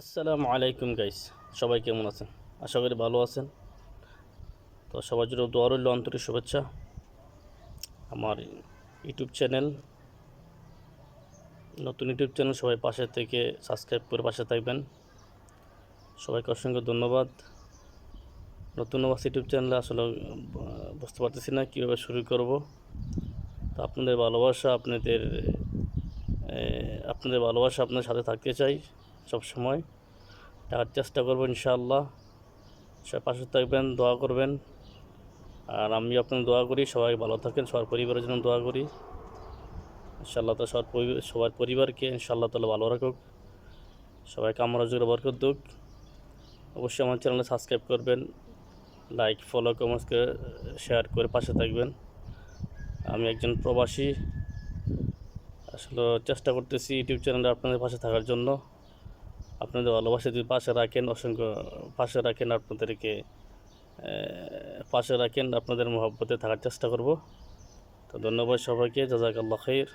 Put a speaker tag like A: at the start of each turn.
A: আসসালামু আলাইকুম গাইস সবাই কেমন আছেন? আশা করি ভালো আছেন। তো সবার জন্য দোয়া রইল, আন্তরিক শুভেচ্ছা। আমার ইউটিউব চ্যানেল, নতুন ইউটিউব চ্যানেল সবাই পাশে থেকে সাবস্ক্রাইব করে পাশে থাকবেন। সবাইকে অসংখ্য ধন্যবাদ। নতুন আবাস ইউটিউব চ্যানেলে আসলে বুঝতে পারতেছি না কীভাবে শুরু করব। তো আপনাদের ভালোবাসা আপনাদের আপনাদের ভালোবাসা আপনার সাথে থাকতে চাই। সব সময় টাকার চেষ্টা করব ইনশাআল্লাহ। সবাই পাশে থাকবেন, দোয়া করবেন। আর আমি আপনার দোয়া করি, সবাই ভালো থাকেন, সবার পরিবারের জন্য দোয়া করি। ইনশাআল্লাহ তো সবার সবার পরিবারকে ইনশাআল্লাহ তাহলে ভালো রাখুক। সবাই কামরা জোরে বরকত দুক। অবশ্যই আমার চ্যানেলে সাবস্ক্রাইব করবেন, লাইক, ফলো, কমেন্টস করে শেয়ার করে পাশে থাকবেন। আমি একজন প্রবাসী। আসলে চেষ্টা করতেছি ইউটিউব চ্যানেলে আপনাদের পাশে থাকার জন্য। আপনাদের ভালোবাসা যদি পাশে রাখেন, অসংখ্য পাশে রাখেন আপনাদেরকে পাশে রাখেন আপনাদের মহব্বতে থাকার চেষ্টা করব। তো ধন্যবাদ সবাইকে জাজাকাল্লা খাইর।